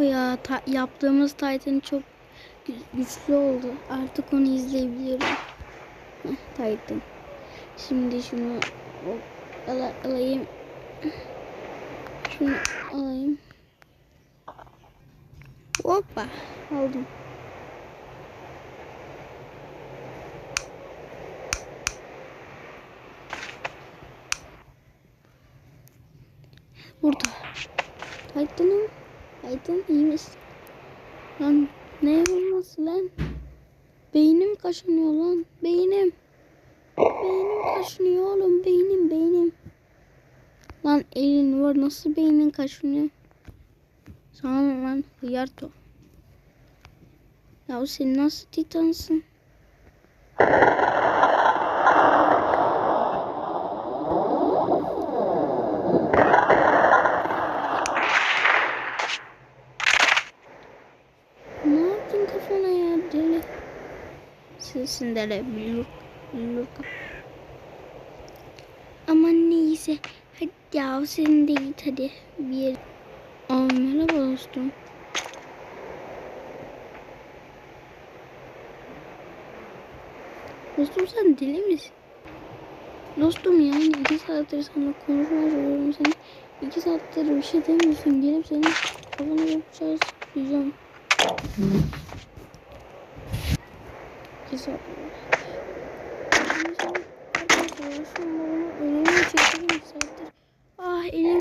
Ya ta- yaptığımız Titan çok gü- güçlü oldu. Artık onu izleyebiliyorum. Heh, Titan. Şimdi şunu ala- alayım. Şunu alayım. Hoppa aldım. Burada. Titan'ım. Titan iyi misin? Lan ne olması lan? Beynim kaşınıyor lan. Beynim. Beynim kaşınıyor oğlum. Beynim beynim. Lan elin var nasıl beynin kaşınıyor? Sana lan hıyarto. Ya sen nasıl titansın? Kafana ya deli? Sensin deli. Lurk. Lurk. Aman neyse. Hadi ya senin de git hadi. Bir yere. Aa, merhaba dostum. Dostum sen deli misin? Dostum yani iki saattir sana konuşmaya çalışıyorum seni. İki saattir bir şey demiyorsun. Gelip senin kafana yapacağız diyeceğim. Çekiyorum iki saattir. Ah elim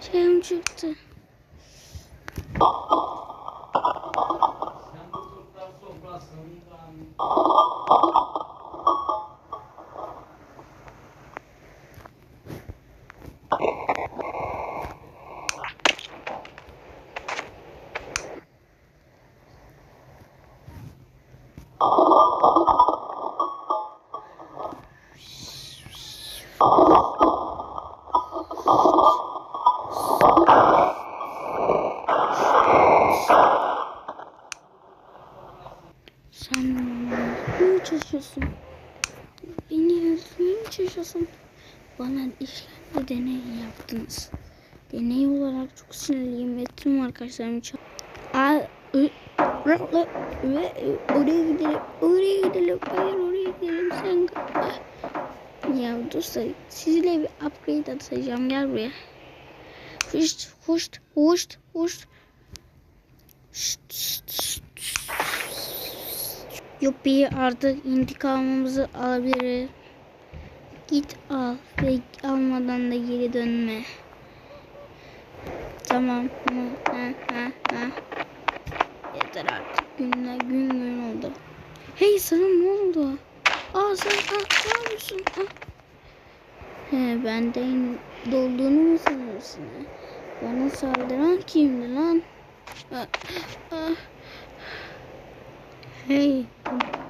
şeyim çıktı. Çalışıyorsun? Beni öldürmeye mi? Bana işlemde deney yaptınız. Deney olarak çok sinirliyim ve tüm arkadaşlarım çok... Aa, ö- ö- ö- ö- oraya gidelim, oraya gidelim, hayır oraya gidelim sen... Ya dostlar sizinle bir upgrade atacağım gel buraya. Huşt, huşt, huşt, huşt. Şşt, şşt, şşt. Yuppi artık intikamımızı alabiliriz. Git al ve almadan da geri dönme. Tamam? Ha, ha, ha. Yeter artık. Günler gün gün oldu. Hey sana ne oldu? Aa sen ah, ne yapıyorsun? Ah. He benden dolduğunu mu sanıyorsun? ha? Bana saldıran kimdi lan? Ah, ah. Hey. Ama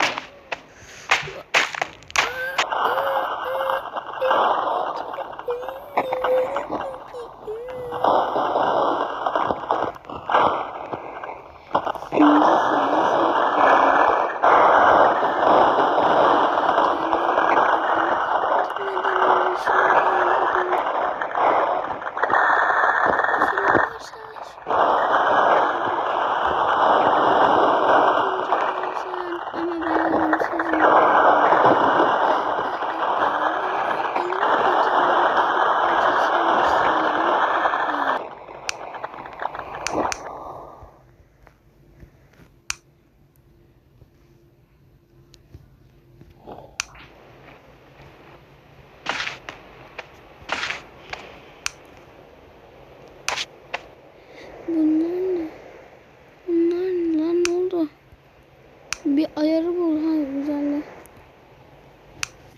Bir ayarı bul ha güzelle.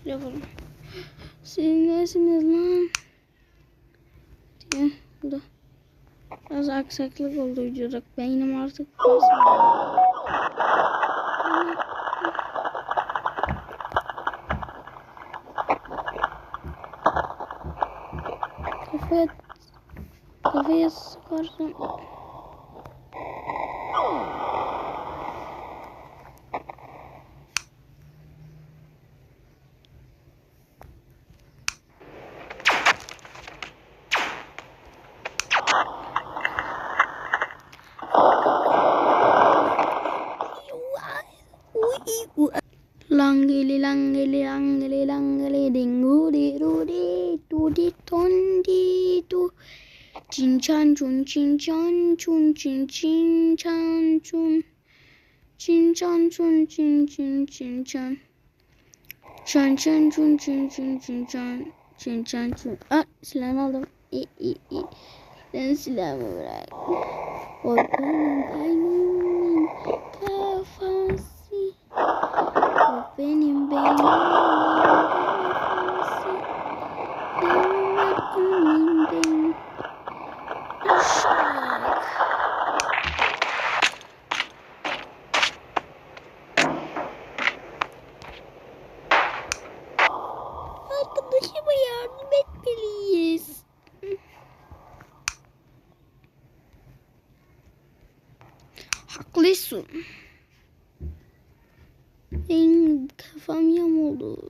Yapalım. Siz nesiniz lan? Diye bu da. Biraz aksaklık oldu videoda. Beynim artık. Kafaya kafaya sıkarsam langeli langeli langeli dingu di du di du Chin chan chun chin chan chun chin chin chan chun. Chin chan chun chin chin chin chan. Chan chan chun chin chin chin chan Chin chan chun. Ah silahımı aldım. İyi iyi iyi Ben silahımı bırak O benim beynimin kafası O benim beynimin kafası Benim benim Uşak Arkadaşıma yardım etmeliyiz. Haklısın. Benim yamuldu.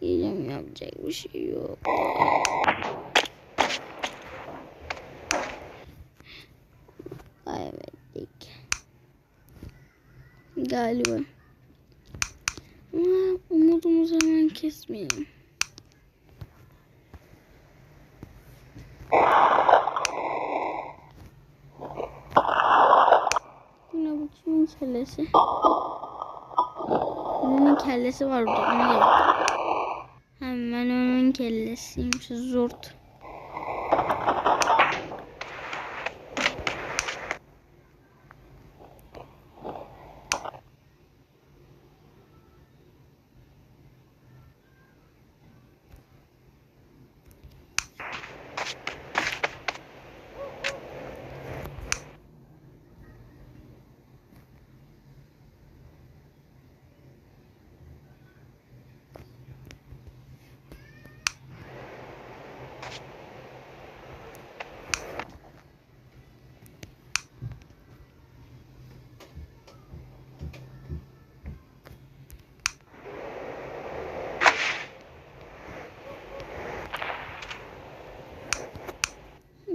Yiyeceğim yapacak bir şey yok. Kaybettik. Galiba. Ama umudumuzu hemen kesmeyelim. Yine bu kimin kellesi? Birinin kellesi var burada. Ona bak. Hemen onun kellesiymiş. Zort.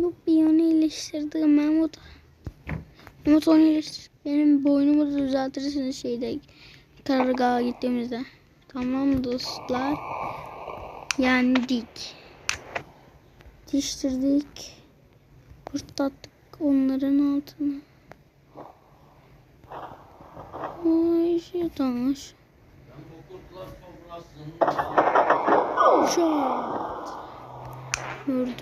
Yok bir onu iyileştirdi Mahmut. Mahmut onu iyileştir. Benim boynumu da düzeltirsiniz şeyde karargaha gittiğimizde. Tamam dostlar. Yendik. Diştirdik. Kurtlattık onların altına. Ay şeytan. Şat. Gördün.